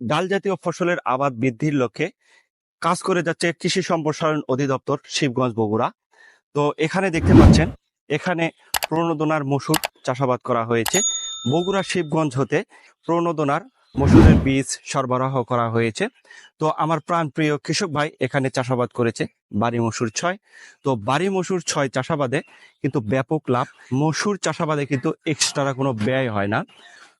ডাল জাতীয় ফসলের আবাদ বৃদ্ধির লক্ষ্যে কাজ করে যাচ্ছে কৃষি সম্প্রসারণ অধিদপ্তর শিবগঞ্জ বগুড়া। তো এখানে দেখতে পাচ্ছেন, এখানে প্রণোদনার মসুর চাষাবাদ করা হয়েছে। বগুড়া শিবগঞ্জ হতে প্রণোদনার মসুরের বীজ সরবরাহ করা হয়েছে। তো আমার প্রাণপ্রিয় কৃষক ভাই এখানে চাষাবাদ করেছে বাড়ি মসুর ছয়। তো বাড়ি মসুর ছয় চাষাবাদে কিন্তু ব্যাপক লাভ। মসুর চাষাবাদে কিন্তু এক্সট্রা কোনো ব্যয় হয় না।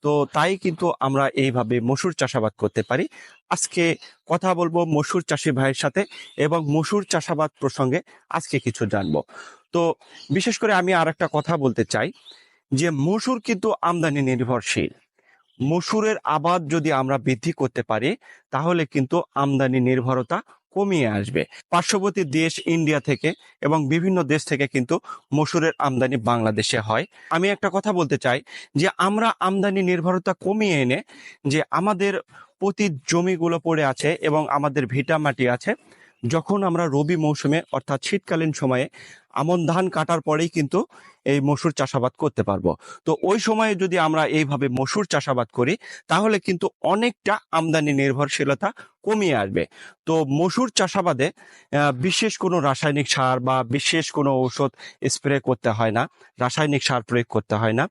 তো তাই কিন্তু আমরা এইভাবে মসুর চাষাবাদ করতে পারি। আজকে কথা বলব মসুর চাষি ভাইয়ের সাথে এবং মসুর চাষাবাদ প্রসঙ্গে আজকে কিছু জানব। তো বিশেষ করে আমি আর একটা কথা বলতে চাই যে মসুর কিন্তু আমদানি নির্ভরশীল। মসুরের আবাদ যদি আমরা বৃদ্ধি করতে পারি, তাহলে কিন্তু আমদানি নির্ভরতা কমিয়ে আসবে। পার্শ্ববর্তী দেশ ইন্ডিয়া থেকে এবং বিভিন্ন দেশ থেকে কিন্তু মসুরের আমদানি বাংলাদেশে হয়। আমি একটা কথা বলতে চাই যে, আমরা আমদানি নির্ভরতা কমিয়ে এনে যে আমাদের প্রতি জমিগুলো পড়ে আছে এবং আমাদের ভিটা মাটি আছে যখন আমরা রবি মৌসুমে, অর্থাৎ শীতকালীন সময়ে, আমন ধান কাটার পরেই কিন্তু এই মসুর চাষাবাদ করতে পারব। তো ওই সময়ে যদি আমরা এইভাবে মসুর চাষাবাদ করি, তাহলে কিন্তু অনেকটা আমদানি নির্ভরশীলতা কমিয়ে আসবে। তো মসুর চাষাবাদে বিশেষ কোনো রাসায়নিক সার বা বিশেষ কোনো ঔষধ স্প্রে করতে হয় না। রাসায়নিক সার প্রয়োগ করতে হয় না।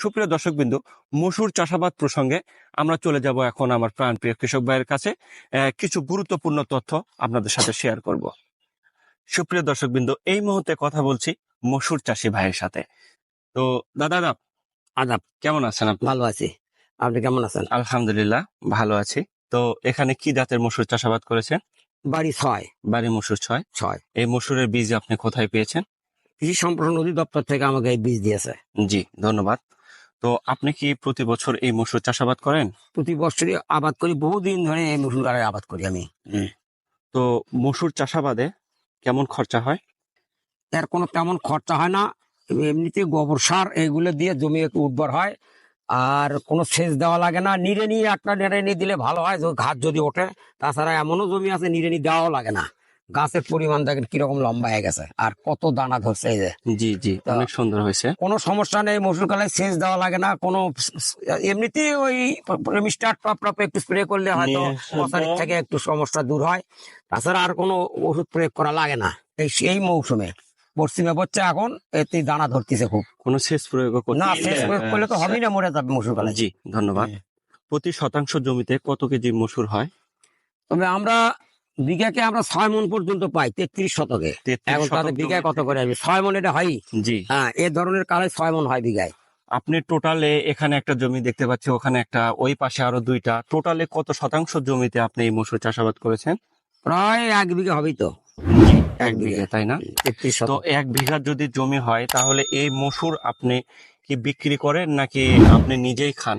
সুপ্রিয় দর্শকবিন্দু মসুর চাষাবাদ প্রসঙ্গে আমরা চলে যাব এখন আমার প্রাণপ্রিয় কৃষক ভাইয়ের কাছে। কিছু গুরুত্বপূর্ণ তথ্য আপনাদের সাথে শেয়ার করব। সুপ্রিয় দর্শকবিন্দু এই মুহূর্তে কথা বলছি মসুর চাষি ভাইয়ের সাথে। তো দাদা আদাব আদাব কেমন আছেন আপনি? ভালো আছি। আপনি কেমন আছেন? আলহামদুলিল্লাহ ভালো আছি। তো এখানে কি জাতের মসুর চাষাবাদ করেছেন? বাড়ি ছয়। বাড়ি মসুর ছয়? ছয়। এই মসুরের বীজ আপনি কোথায় পেয়েছেন? কৃষি সম্প্রসারণ অধিদপ্তর থেকে আমাকে এই বীজ দিয়েছে। জি ধন্যবাদ। তো আপনি কি প্রতি বছর এই মসুর চাষাবাদ করেন? প্রতি বছরই আবাদ করি বহুদিন ধরে এই মসুর গাড়ি আবাদ করি আমি। তো মসুর চাষাবাদে কেমন খরচা হয়? এর কোনো তেমন খরচা হয় না। এমনিতে গোবর সার এগুলো দিয়ে জমি একটু উর্বর হয় আর কোনো সেচ দেওয়া লাগে না। নিড়েনি একটা নিড়েনি দিলে ভালো হয় ঘাস যদি ওঠে তাছাড়া এমনও জমি আছে নিড়েনি দেওয়াও লাগে না। গাছের পরিমাণ দেখেন কীরকম লম্বা হয়ে গেছে আর কত দানা ধরছে এই যে। জি জি অনেক সুন্দর হয়েছে। কোনো সমস্যা নেই মসুর কালে সেচ দেওয়া লাগে না কোনো এমনিতে ওই মিস্টার টপ টপ একটু স্প্রে করলে হয়তো নিয়ে মশারির থেকে একটু সমস্যা দূর হয়। তাছাড়া আর কোনো ওষুধ প্রয়োগ করা লাগে না এই এই মৌসুমে। পশ্চিমে পড়ছে এখন এতে দানা ধরতেছে খুব। কোনো সেচ প্রয়োগ না সেচ প্রয়োগ করলে তো হবেই না মরে যাবে মসুর কালে। জি ধন্যবাদ। প্রতি শতাংশ জমিতে কত কেজি মসুর হয়? তবে আমরা বিঘাকে আমরা ছয় মন পর্যন্ত পাই তেত্রিশ শতকে। 33 এখন তাদের বিঘায় কত করে আসবে ছয় মন এটা হয়? জি। হ্যাঁ এ ধরনের কালে ছয় মন হয় বিঘায়। আপনি টোটালে এখানে একটা জমি দেখতে পাচ্ছি ওখানে একটা ওই পাশে আরও দুইটা। টোটালে কত শতাংশ জমিতে আপনি এই মসুর চাষাবাদ করেছেন? প্রায় এক বিঘা হবেই তো। এক বিঘা তাই না? তো এক বিঘা যদি জমি হয় তাহলে এই মসুর আপনি কি বিক্রি করেন নাকি আপনি নিজেই খান?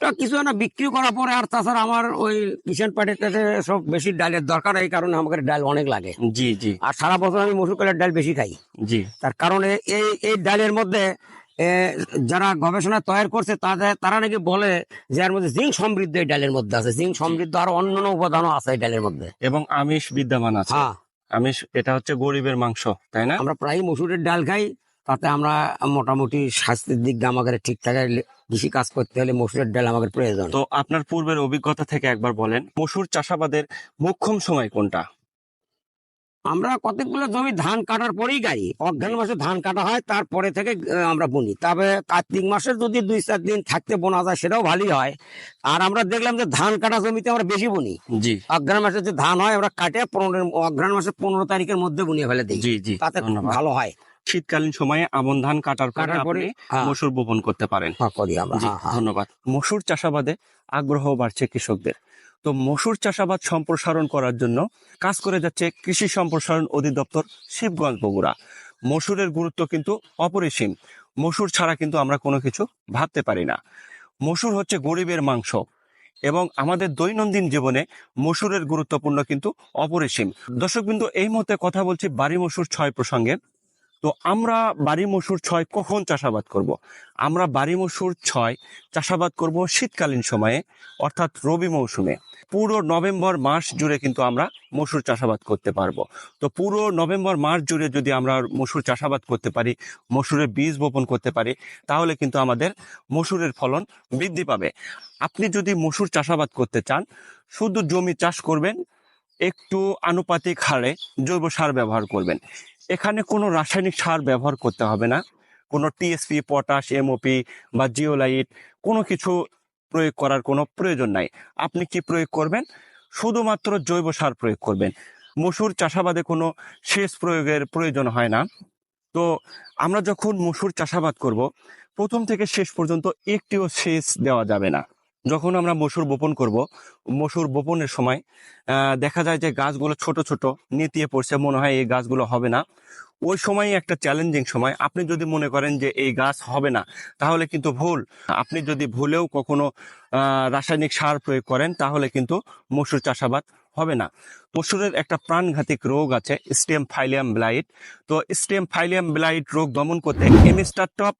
কিছু না বিক্রি করার পরে আর তাছাড়া আমার ওই কিষান পার্টিতে সব বেশি ডালের দরকার এই কারণে আমাকে ডাল অনেক লাগে। জি জি। আর সারা বছর আমি মসুর কালের ডাল বেশি খাই। জি। তার কারণে এই এই ডালের মধ্যে যারা গবেষণা তৈরি করছে তাদের তারা নাকি বলে যে এর মধ্যে জিঙ্ক সমৃদ্ধ এই ডালের মধ্যে আছে। জিঙ্ক সমৃদ্ধ আরও অন্যান্য উপাদানও আছে এই ডালের মধ্যে। এবং আমিষ বিদ্যমান আছে। হ্যাঁ। আমিষ এটা হচ্ছে গরিবের মাংস তাই না? আমরা প্রায় মসুরের ডাল খাই তাতে আমরা মোটামুটি স্বাস্থ্যের দিক দিয়ে আমাদের ঠিক থাকে কৃষি কাজ করতে হলে মসুরের ডাল আমাদের প্রয়োজন। তো আপনার পূর্বের অভিজ্ঞতা থেকে একবার বলেন মসুর চাষাবাদের মোক্ষম সময় কোনটা? আমরা কতগুলো জমি ধান কাটার পরেই গাই অজ্ঞান মাসে ধান কাটা হয় তারপরে থেকে আমরা বুনি। তবে কার্তিক মাসে যদি দুই চার দিন থাকতে বোনা যায় সেটাও ভালোই হয়। আর আমরা দেখলাম যে ধান কাটা জমিতে আমরা বেশি বুনি। জি। অজ্ঞান মাসে যে ধান হয় আমরা কাটে পনেরো অজ্ঞান মাসে পনেরো তারিখের মধ্যে বুনিয়ে ফেলে দিই। জি জি তাতে ভালো হয়। শীতকালীন সময়ে আমন ধান কাটার পরে আপনি হ্যাঁ, মসুর বপন করতে পারেন। হ্যাঁ, হ্যাঁ। ধন্যবাদ। মসুর চাষাবাদে আগ্রহ বাড়ছে কৃষকদের। তো মসুর চাষাবাদ সম্প্রসারণ করার জন্য কাজ করে যাচ্ছে কৃষি সম্প্রসারণ অধিদপ্তর শিবগঞ্জ বগুড়া। মসুরের গুরুত্ব কিন্তু অপরিসীম। মসুর ছাড়া কিন্তু আমরা কোনো কিছু ভাবতে পারি না। মসুর হচ্ছে গরিবের মাংস এবং আমাদের দৈনন্দিন জীবনে মসুরের গুরুত্বপূর্ণ কিন্তু অপরিসীম। দর্শক বিন্দু এই মুহূর্তে কথা বলছি বাড়ি মসুর ছয় প্রসঙ্গে। তো আমরা বাড়ি মসুর ছয় কখন চাষাবাদ করব। আমরা বাড়ি মসুর ছয় চাষাবাদ করব শীতকালীন সময়ে, অর্থাৎ রবি মৌসুমে। পুরো নভেম্বর মাস জুড়ে কিন্তু আমরা মসুর চাষাবাদ করতে পারব। তো পুরো নভেম্বর মাস জুড়ে যদি আমরা মসুর চাষাবাদ করতে পারি, মসুরের বীজ বপন করতে পারি, তাহলে কিন্তু আমাদের মসুরের ফলন বৃদ্ধি পাবে। আপনি যদি মসুর চাষাবাদ করতে চান, শুধু জমি চাষ করবেন, একটু আনুপাতিক হারে জৈব সার ব্যবহার করবেন। এখানে কোনো রাসায়নিক সার ব্যবহার করতে হবে না। কোনো T S P potash M O P বা জিওলাইট কোনো কিছু প্রয়োগ করার কোনো প্রয়োজন নাই। আপনি কি প্রয়োগ করবেন? শুধুমাত্র জৈব সার প্রয়োগ করবেন। মসুর চাষাবাদে কোনো সেচ প্রয়োগের প্রয়োজন হয় না। তো আমরা যখন মসুর চাষাবাদ করব, প্রথম থেকে শেষ পর্যন্ত একটিও সেচ দেওয়া যাবে না। যখন আমরা মসুর বপন করব, মসুর বপনের সময় দেখা যায় যে গাছগুলো ছোট ছোট নেতিয়ে পড়ছে, মনে হয় এই গাছগুলো হবে না। ওই সময় একটা চ্যালেঞ্জিং সময়। আপনি যদি মনে করেন যে এই গাছ হবে না, তাহলে কিন্তু ভুল। আপনি যদি ভুলেও কখনো রাসায়নিক সার প্রয়োগ করেন, তাহলে কিন্তু মসুর চাষাবাদ হবে না। মসুরের একটা প্রাণঘাতিক রোগ আছে স্টেম ফাইলিয়াম ব্লাইট তো স্টেম ফাইলিয়াম ব্লাইট রোগ দমন করতে এমিস্টার টপ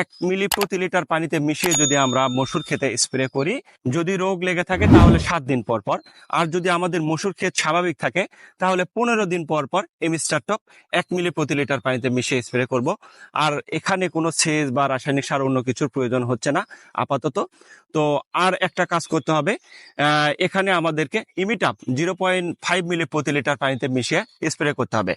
এক মিলি প্রতি লিটার পানিতে মিশিয়ে যদি আমরা মসুর খেতে স্প্রে করি, যদি রোগ লেগে থাকে তাহলে সাত দিন পর পর। আর যদি আমাদের মসুর ক্ষেত স্বাভাবিক থাকে, তাহলে পনেরো দিন পর পর এমিস্টার টপ এক মিলি প্রতি লিটার পানিতে মিশিয়ে স্প্রে করব। আর এখানে কোনো সেচ বা রাসায়নিক সার অন্য কিছুর প্রয়োজন হচ্ছে না, আপাতত। তো আর একটা কাজ করতে হবে এখানে আমাদেরকে ইমিটাপ জিরো পয়েন্ট ফাইভ মিলি প্রতি লিটার পানিতে মিশিয়ে স্প্রে করতে হবে।